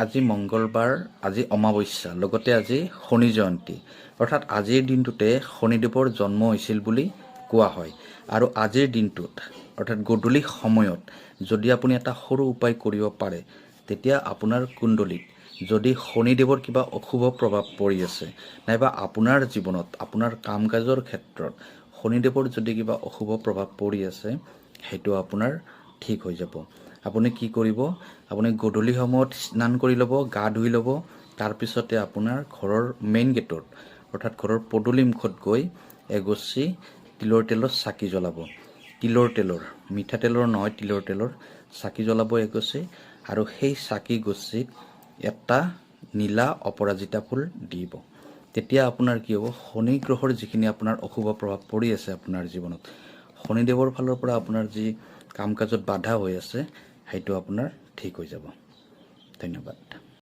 আজি মংগলবাৰ আজি অমাৱস্যা, লগতে আজি শনি জয়ন্তী। অৰ্থাৎ আজিৰ দিনটোতে শনিদেৱৰ জন্ম হৈছিল বুলি কোৱা হয়। আৰু আজিৰ দিনটোত, অৰ্থাৎ গধূলি সময়ত, যদি আপুনি এটা সৰু উপায় কৰিব পাৰে, তেতিয়া আপোনাৰ কুণ্ডলীত যদি শনিদেৱৰ কিবা অশুভ প্ৰভাৱ পৰি আছে, নাইবা আপোনাৰ জীৱনত, আপোনাৰ কাম কাজৰ ক্ষেত্ৰত শনিদেৱৰ যদি কিবা অশুভ প্ৰভাৱ পৰি আছে, সেইটো আপোনাৰ ঠিক হৈ যাব। আপুনি কি কৰিব? আপুনি গধূলি সময়ত স্নান কৰি ল'ব, গা ধুই ল'ব তাৰপিছতে আপোনাৰ ঘৰৰ মেইন গেটত অৰ্থাৎ ঘৰৰ পদূলি মুখত গৈ এগছি তিলৰ তেলৰ চাকি জ্বলাব। তিলৰ তেলৰ মিঠাতেলৰ নহয়, তিলৰ তেলৰ চাকি জ্বলাব এগছি আৰু সেই চাকি গছিত এটা নীলা অপৰাজিতা ফুল দিব। তেতিয়া আপোনাৰ কি হ'ব? শনি গ্ৰহৰ যিখিনি আপোনাৰ অশুভ প্ৰভাৱ পৰি আছে আপোনাৰ জীৱনত, শনিদেৱৰ ফালৰ পৰা আপোনাৰ যি কাম কাজত বাধা হৈ আছে সেইটো আপোনাৰ ঠিক হৈ যাব। ধন্যবাদ।